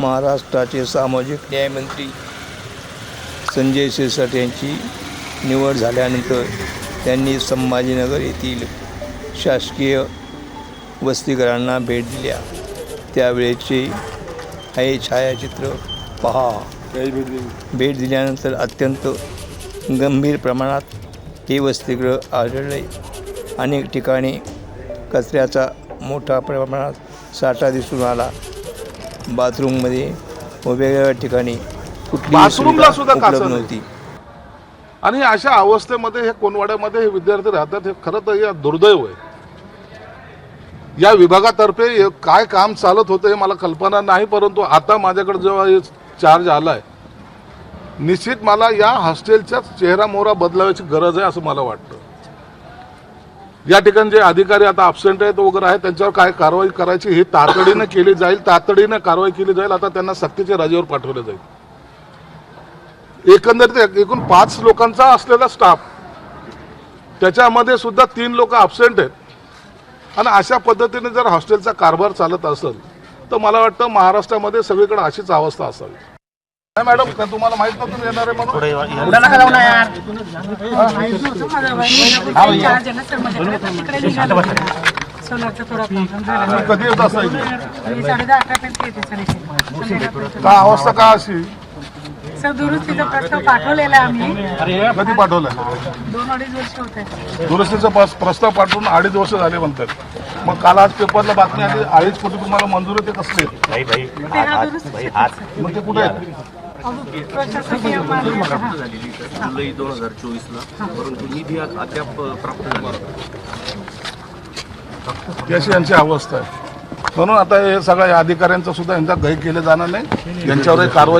महाराष्ट्राचे सामाजिक न्यायमंत्री संजय शिरसाट यांची निवड झाल्यानंतर त्यांनी संभाजीनगर येथील शासकीय वसतिगृहांना भेट दिल्या. त्यावेळेचे हे छायाचित्र पहा. भेट दिल्यानंतर अत्यंत गंभीर प्रमाणात हे वसतिगृह आढळले. अनेक ठिकाणी कचऱ्याचा मोठा प्रमाणात साठा दिसून आला. बाथरूममध्ये व वेगवेगळ्या ठिकाणी बाथरूमला सुद्धा नाही. नव्हती. आणि अशा अवस्थेमध्ये हे कोणवाड्यामध्ये हे विद्यार्थी राहतात हे खरं तर या दुर्दैव आहे. या विभागातर्फे हे काय काम चालत होतं हे मला कल्पना नाही परंतु आता माझ्याकडे जेव्हा हे चार्ज आलाय निश्चित मला या हॉस्टेलचा चेहरा मोहरा बदलावायची गरज आहे असं मला वाटतं. या ठिकाणी जे अधिकारी आता अब्सेंट आहेत वगैरे आहेत त्यांच्यावर काय कारवाई करायची ही तातडीनं केली जाईल तातडीनं कारवाई केली जाईल आता त्यांना सक्तीच्या रजेवर पाठवलं जाईल. एकंदरीत एकूण पाच लोकांचा असलेला स्टाफ त्याच्यामध्ये सुद्धा तीन लोक अब्सेंट आहेत. आणि अशा पद्धतीने जर हॉस्टेलचा कारभार चालत असेल तर मला वाटतं महाराष्ट्रामध्ये सगळीकडे अशीच अवस्था असावी. मॅडम काय तुम्हाला माहीत नव्हतं तुम्ही येणार आहे म्हणून. सोलारचा थोडा प्रॉब्लेम झाला तुम्ही कधी येत असायचे मी साडे दहा अकरापर्यंत येते सर का अवस्था का अशी? सर दुरुस्तीचा प्रस्ताव पाठवलेला आम्ही कधी पाठवलंय? दोन अडीच वर्ष होते दुरुस्तीचा प्रस- प्रस्ताव पाठवून अडीच वर्ष झाले म्हणतात. मग काल आज पेपरला बातमी आली अडीच कोटी तुम्हाला मंजूर आहे ते कसले? मग ते कुठे आहेत? प्रशासकीय जुलै दोन हजार चोवीसला परंतु निधी आज अद्याप प्राप्त झाला अशी यांची अवस्था आहे म्हणून आता हे सगळ्या अधिकाऱ्यांचा सुद्धा यांचा गै केलं जाणार नाही यांच्यावर कारवाई